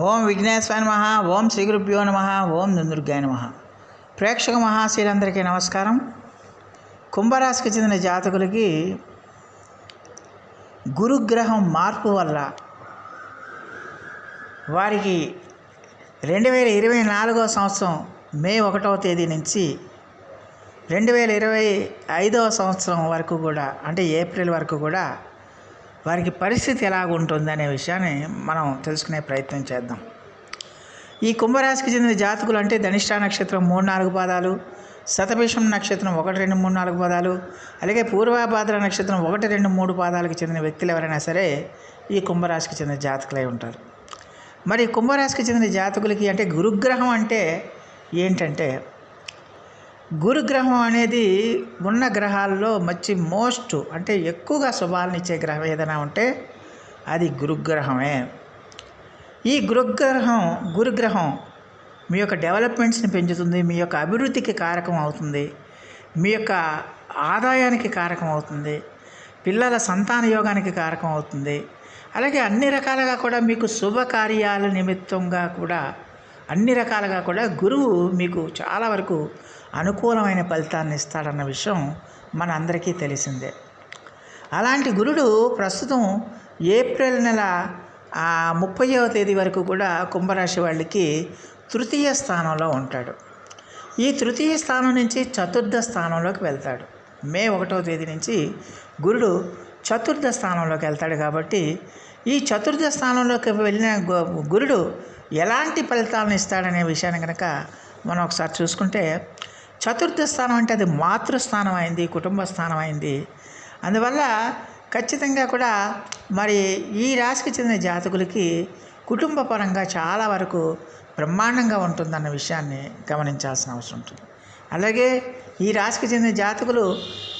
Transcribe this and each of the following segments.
ఓం విఘ్నేశ్వర నమ ఓం శ్రీ గురుభ్యో నమ ఓం దుందుర్గాయ నమ. ప్రేక్షక మహాశీలందరికీ నమస్కారం. కుంభరాశికి చెందిన జాతకులకి గురుగ్రహం మార్పు వల్ల వారికి రెండు వేల ఇరవై నాలుగో సంవత్సరం మే ఒకటవ తేదీ నుంచి రెండు వేల ఇరవై ఐదవ సంవత్సరం వరకు కూడా అంటే ఏప్రిల్ వరకు కూడా వారికి పరిస్థితి ఎలాగుంటుందనే విషయాన్ని మనం తెలుసుకునే ప్రయత్నం చేద్దాం. ఈ కుంభరాశికి చెందిన జాతకులు అంటే ధనిష్ఠా నక్షత్రం మూడు నాలుగు పాదాలు శతభిషం నక్షత్రం ఒకటి రెండు మూడు నాలుగు పాదాలు అలాగే పూర్వభాద్ర నక్షత్రం ఒకటి రెండు మూడు పాదాలకు చెందిన వ్యక్తులు ఎవరైనా సరే ఈ కుంభరాశికి చెందిన జాతకులై ఉంటారు. మరి కుంభరాశికి చెందిన జాతకులకి అంటే గురుగ్రహం అంటే ఏంటంటే గురుగ్రహం అనేది ఉన్న గ్రహాల్లో మంచి మోస్ట్ అంటే ఎక్కువగా శుభాలను ఇచ్చే గ్రహం ఏదైనా ఉంటే అది గురుగ్రహమే. ఈ గురుగ్రహం గురుగ్రహం మీ యొక్క డెవలప్మెంట్స్ని పెంచుతుంది మీ యొక్క అభివృద్ధికి కారకం అవుతుంది మీ యొక్క ఆదాయానికి కారకం అవుతుంది పిల్లల సంతాన యోగానికి కారకం అవుతుంది. అలాగే అన్ని రకాలుగా కూడా మీకు శుభకార్యాల నిమిత్తంగా కూడా అన్ని రకాలుగా కూడా గురువు మీకు చాలా వరకు అనుకూలమైన ఫలితాన్ని ఇస్తాడన్న విషయం మన అందరికీ తెలిసిందే. అలాంటి గురుడు ప్రస్తుతం ఏప్రిల్ నెల ముప్పయో తేదీ వరకు కూడా కుంభరాశి వాళ్ళకి తృతీయ స్థానంలో ఉంటాడు. ఈ తృతీయ స్థానం నుంచి చతుర్థ స్థానంలోకి వెళ్తాడు. మే ఒకటో తేదీ నుంచి గురుడు చతుర్థ స్థానంలోకి వెళ్తాడు కాబట్టి ఈ చతుర్థ స్థానంలోకి వెళ్ళిన గురుడు ఎలాంటి ఫలితాలను ఇస్తాడనే విషయాన్ని కనుక మనం ఒకసారి చూసుకుంటే చతుర్థ స్థానం అంటే అది మాతృస్థానం అయింది కుటుంబ స్థానం అయింది అందువల్ల ఖచ్చితంగా కూడా మరి ఈ రాశికి చెందిన జాతకులకి కుటుంబ పరంగా చాలా వరకు బ్రహ్మాండంగా ఉంటుందన్న విషయాన్ని గమనించాల్సిన అవసరం ఉంటుంది. అలాగే ఈ రాశికి చెందిన జాతకులు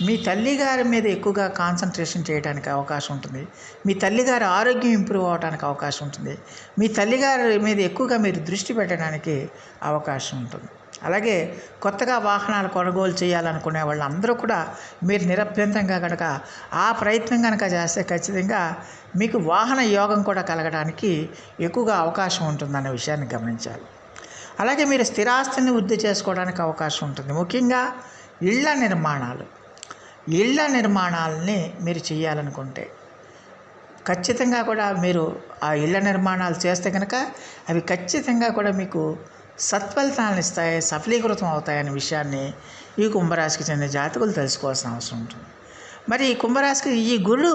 మీ తల్లిగారి మీద ఎక్కువగా కాన్సన్ట్రేషన్ చేయడానికి అవకాశం ఉంటుంది. మీ తల్లిగారి ఆరోగ్యం ఇంప్రూవ్ అవడానికి అవకాశం ఉంటుంది. మీ తల్లిగారి మీద ఎక్కువగా మీరు దృష్టి పెట్టడానికి అవకాశం ఉంటుంది. అలాగే కొత్తగా వాహనాలు కొనుగోలు చేయాలనుకునే వాళ్ళందరూ కూడా మీరు నిరభ్యంతరంగా కనుక ఆ ప్రయత్నం కనుక చేస్తే ఖచ్చితంగా మీకు వాహన యోగం కూడా కలగడానికి ఎక్కువగా అవకాశం ఉంటుందన్న విషయాన్ని గమనించాలి. అలాగే మీరు స్థిరాస్తిని వృద్ధి చేసుకోవడానికి అవకాశం ఉంటుంది. ముఖ్యంగా ఇళ్ళ నిర్మాణాలు. ఇళ్ళ నిర్మాణాలని మీరు చేయాలనుకుంటే ఖచ్చితంగా కూడా మీరు ఆ ఇళ్ళ నిర్మాణాలు చేస్తే కనుక అవి ఖచ్చితంగా కూడా మీకు సత్ఫలితాలను ఇస్తాయి సఫలీకృతం అవుతాయనే విషయాన్ని ఈ కుంభరాశికి చెందిన జాతకులు తెలుసుకోవాల్సిన అవసరం ఉంటుంది. మరి ఈ కుంభరాశికి ఈ గురుడు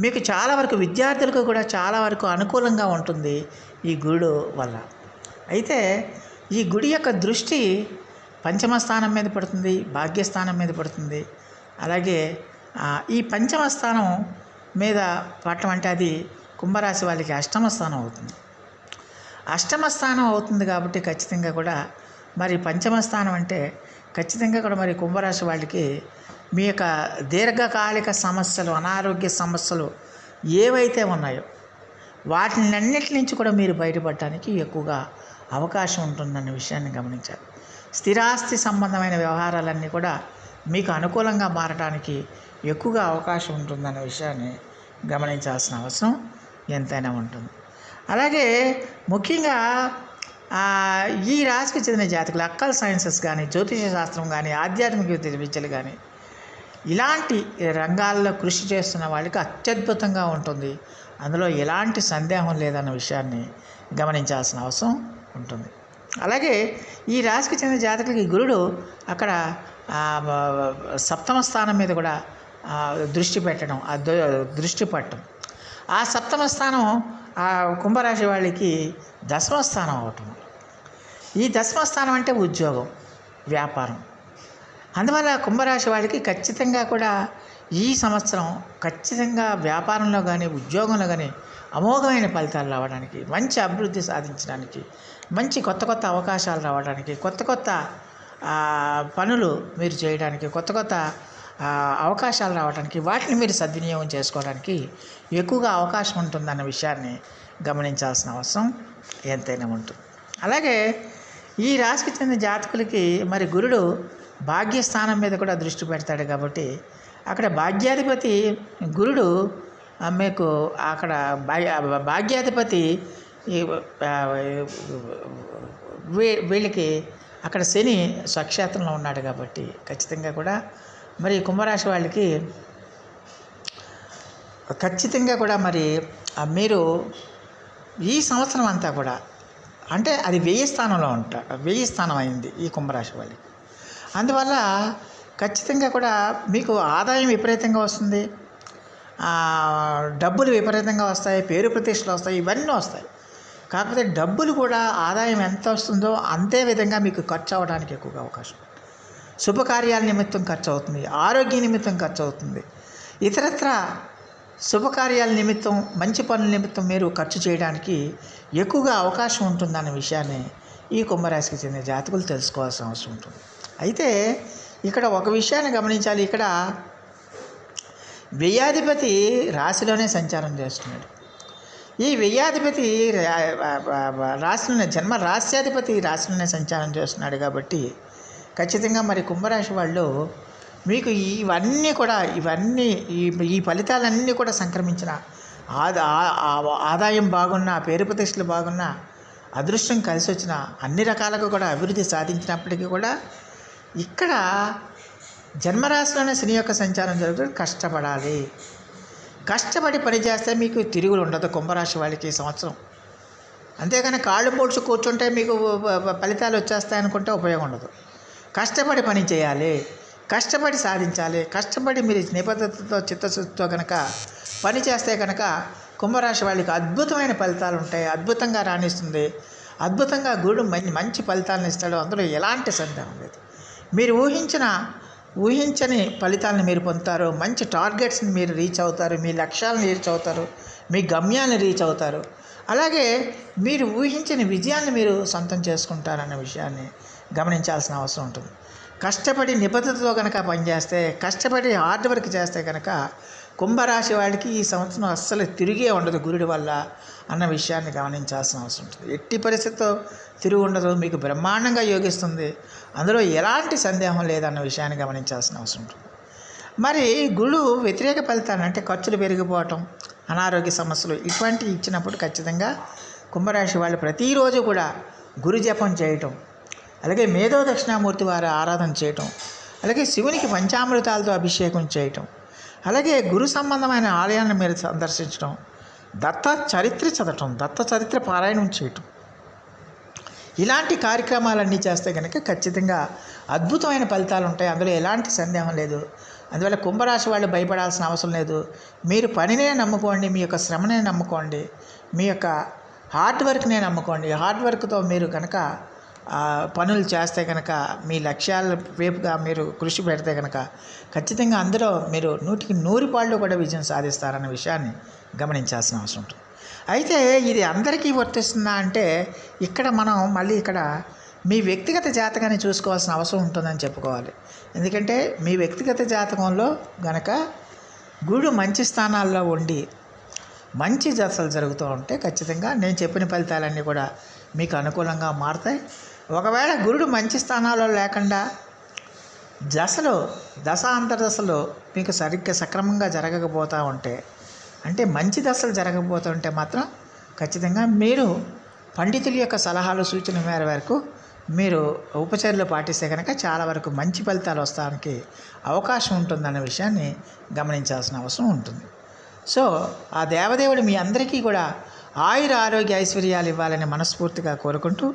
మీకు చాలా వరకు విద్యార్థులకు కూడా చాలా వరకు అనుకూలంగా ఉంటుంది ఈ గురుడు వల్ల. అయితే ఈ గుడి యొక్క దృష్టి పంచమ స్థానం మీద పడుతుంది భాగ్యస్థానం మీద పడుతుంది. అలాగే ఈ పంచమ స్థానం మీద పడటం అంటే అది కుంభరాశి వాళ్ళకి అష్టమ స్థానం అవుతుంది. అష్టమ స్థానం అవుతుంది కాబట్టి ఖచ్చితంగా కూడా మరి పంచమ స్థానం అంటే ఖచ్చితంగా కూడా మరి కుంభరాశి వాళ్ళకి మీ యొక్క దీర్ఘకాలిక సమస్యలు అనారోగ్య సమస్యలు ఏవైతే ఉన్నాయో వాటినన్నిటి నుంచి కూడా మీరు బయటపడటానికి ఎక్కువగా అవకాశం ఉంటుందన్న విషయాన్ని గమనించాలి. స్థిరాస్తి సంబంధమైన వ్యవహారాలన్నీ కూడా మీకు అనుకూలంగా మారడానికి ఎక్కువగా అవకాశం ఉంటుందన్న విషయాన్ని గమనించాల్సిన అవసరం ఎంతైనా ఉంటుంది. అలాగే ముఖ్యంగా ఈ రాశికి చెందిన జాతకులు అక్కల్ సైన్సెస్ కానీ జ్యోతిష శాస్త్రం కానీ ఆధ్యాత్మిక విద్యలు కానీ ఇలాంటి రంగాల్లో కృషి చేస్తున్న వాళ్ళకి అత్యద్భుతంగా ఉంటుంది. అందులో ఎలాంటి సందేహం లేదన్న విషయాన్ని గమనించాల్సిన అవసరం ఉంటుంది. అలాగే ఈ రాశికి చెందిన జాతకులకి గురుడు అక్కడ సప్తమ స్థానం మీద కూడా దృష్టి పెట్టడం ఆ దృష్టి పట్టడం. ఆ సప్తమ స్థానం ఆ కుంభరాశి వాళ్ళకి దశమ స్థానం అవటం ఈ దశమ స్థానం అంటే ఉద్యోగం వ్యాపారం. అందువల్ల కుంభరాశి వాళ్ళకి ఖచ్చితంగా కూడా ఈ సంవత్సరం ఖచ్చితంగా వ్యాపారంలో కానీ ఉద్యోగంలో కానీ అమోఘమైన ఫలితాలు రావడానికి మంచి అభివృద్ధి సాధించడానికి మంచి కొత్త కొత్త అవకాశాలు రావడానికి కొత్త కొత్త పనులు మీరు చేయడానికి కొత్త కొత్త అవకాశాలు రావడానికి వాటిని మీరు సద్వినియోగం చేసుకోవడానికి ఎక్కువగా అవకాశం ఉంటుందన్న విషయాన్ని గమనించాల్సిన అవసరం ఎంతైనా ఉంటుంది అలాగే ఈ రాశికి చెందిన జాతకులకి మరి గురుడు భాగ్యస్థానం మీద కూడా దృష్టి పెడతాడు కాబట్టి అక్కడ భాగ్యాధిపతి గురుడు మీకు అక్కడ భా- భాగ్యాధిపతి వీళ్ళకి అక్కడ శని స్వక్షేత్రంలో ఉన్నాడు కాబట్టి ఖచ్చితంగా కూడా మరి కుంభరాశి వాళ్ళకి ఖచ్చితంగా కూడా మరి మీరు ఈ సంవత్సరం అంతా కూడా అంటే అది వెయ్యి స్థానంలో ఉంటా వెయ్యి స్థానం అయింది ఈ కుంభరాశి వాళ్ళకి. అందువల్ల ఖచ్చితంగా కూడా మీకు ఆదాయం విపరీతంగా వస్తుంది డబ్బులు విపరీతంగా వస్తాయి పేరు ప్రతిష్టలు వస్తాయి ఇవన్నీ వస్తాయి. కాకపోతే డబ్బులు కూడా ఆదాయం ఎంత వస్తుందో అంతే విధంగా మీకు ఖర్చు అవ్వడానికి ఎక్కువగా అవకాశం. శుభకార్యాల నిమిత్తం ఖర్చు అవుతుంది ఆరోగ్య నిమిత్తం ఖర్చు అవుతుంది ఇతరత్ర శుభకార్యాల నిమిత్తం మంచి పనుల నిమిత్తం మీరు ఖర్చు చేయడానికి ఎక్కువగా అవకాశం ఉంటుందన్న విషయాన్ని ఈ కుంభరాశికి చెందిన జాతకులు తెలుసుకోవాల్సిన అవసరం ఉంటుంది. అయితే ఇక్కడ ఒక విషయాన్ని గమనించాలి. ఇక్కడ వ్యయాధిపతి రాశిలోనే సంచారం చేస్తున్నాడు. ఈ వ్యయాధిపతి రాశిలోనే జన్మ రాశ్యాధిపతి రాశిలోనే సంచారం చేస్తున్నాడు కాబట్టి ఖచ్చితంగా మరి కుంభరాశి వాళ్ళు మీకు ఇవన్నీ కూడా ఇవన్నీ ఈ ఈ ఫలితాలన్నీ కూడా సంక్రమించిన ఆదా ఆదాయం బాగున్నా పేరు ప్రతిష్టలు బాగున్నా అదృష్టం కలిసి వచ్చిన అన్ని రకాలుగా కూడా అభివృద్ధి సాధించినప్పటికీ కూడా ఇక్కడ జన్మరాశిలోనే శని యొక్క సంచారం జరుగుతుంది. కష్టపడాలి. కష్టపడి పని చేస్తే మీకు తిరుగులు ఉండదు కుంభరాశి వాళ్ళకి ఈ సంవత్సరం. అంతేగాని కాళ్ళు పొడుచు కూర్చుంటే మీకు ఫలితాలు వచ్చేస్తాయనుకుంటే ఉపయోగం ఉండదు. కష్టపడి పని చేయాలి కష్టపడి సాధించాలి కష్టపడి మీరు నిబద్ధతతో చిత్తశుద్ధితో కనుక పని చేస్తే కనుక కుంభరాశి వాళ్ళకి అద్భుతమైన ఫలితాలు ఉంటాయి. అద్భుతంగా రాణిస్తుంది. అద్భుతంగా గురుడు మంచి మంచి ఫలితాలను ఇస్తాడు. అందులో ఎలాంటి సందేహం లేదు. మీరు ఊహించిన ఊహించని ఫలితాలను మీరు పొందుతారు. మంచి టార్గెట్స్ని మీరు రీచ్ అవుతారు. మీ లక్ష్యాలను రీచ్ అవుతారు. మీ గమ్యాన్ని రీచ్ అవుతారు. అలాగే మీరు ఊహించని విజయాన్ని మీరు సొంతం చేసుకుంటారన్న విషయాన్ని గమనించాల్సిన అవసరం ఉంటుంది. కష్టపడి నిబద్ధతతో కనుక పనిచేస్తే కష్టపడి హార్డ్ వర్క్ చేస్తే కనుక కుంభరాశి వాళ్ళకి ఈ సంవత్సరం అస్సలు తిరిగే ఉండదు గురుడి వల్ల అన్న విషయాన్ని గమనించాల్సిన అవసరం ఉంటుంది. ఎట్టి పరిస్థితితో తిరిగి ఉండదు మీకు బ్రహ్మాండంగా యోగిస్తుంది. అందులో ఎలాంటి సందేహం లేదన్న విషయాన్ని గమనించాల్సిన అవసరం ఉంటుంది. మరి గురుడు వ్యతిరేక ఫలితాలు అంటే ఖర్చులు పెరిగిపోవటం అనారోగ్య సమస్యలు ఇటువంటివి ఇచ్చినప్పుడు ఖచ్చితంగా కుంభరాశి వాళ్ళు ప్రతిరోజు కూడా గురు జపం చేయటం అలాగే మేధో దక్షిణామూర్తి వారి ఆరాధన చేయటం అలాగే శివునికి పంచామృతాలతో అభిషేకం చేయటం అలాగే గురు సంబంధమైన ఆలయాన్ని మీరు సందర్శించడం దత్త చరిత్ర చదవటం దత్త చరిత్ర పారాయణం చేయటం. ఇలాంటి కార్యక్రమాలన్నీ చేస్తే కనుక ఖచ్చితంగా అద్భుతమైన ఫలితాలు ఉంటాయి. అందులో ఎలాంటి సందేహం లేదు. అందువల్ల కుంభరాశి వాళ్ళు భయపడాల్సిన అవసరం లేదు. మీరు పనినే నమ్ముకోండి మీ యొక్క శ్రమనే నమ్ముకోండి మీ యొక్క హార్డ్ వర్క్నే నమ్ముకోండి. హార్డ్ వర్క్తో మీరు కనుక పనులు చేస్తే కనుక మీ లక్ష్యాల వైపుగా మీరు కృషి పెడితే కనుక ఖచ్చితంగా అందులో మీరు నూటికి నూరు పాళ్ళు కూడా విజయం సాధిస్తారన్న విషయాన్ని గమనించాల్సిన అవసరం ఉంటుంది. అయితే ఇది అందరికీ వర్తిస్తుందా అంటే ఇక్కడ మనం మళ్ళీ ఇక్కడ మీ వ్యక్తిగత జాతకాన్ని చూసుకోవాల్సిన అవసరం ఉంటుందని చెప్పుకోవాలి. ఎందుకంటే మీ వ్యక్తిగత జాతకంలో గనక గూడు మంచి స్థానాల్లో ఉండి మంచి దశలు జరుగుతూ ఉంటే ఖచ్చితంగా నేను చెప్పిన ఫలితాలన్నీ కూడా మీకు అనుకూలంగా మారుతాయి. ఒకవేళ గురుడు మంచి స్థానాల్లో లేకుండా దశలో దశ అంతర్దశలో మీకు సరిగ్గా సక్రమంగా జరగకపోతూ ఉంటే అంటే మంచి దశలు జరగకపోతుంటే మాత్రం ఖచ్చితంగా మీరు పండితుల యొక్క సలహాలు సూచన మేర వరకు మీరు ఉపచర్యలు పాటిస్తే కనుక చాలా వరకు మంచి ఫలితాలు వస్తానికి అవకాశం ఉంటుందన్న విషయాన్ని గమనించాల్సిన అవసరం ఉంటుంది. సో ఆ దేవదేవుడు మీ అందరికీ కూడా ఆయుర ఆరోగ్య ఐశ్వర్యాలు ఇవ్వాలని మనస్ఫూర్తిగా కోరుకుంటూ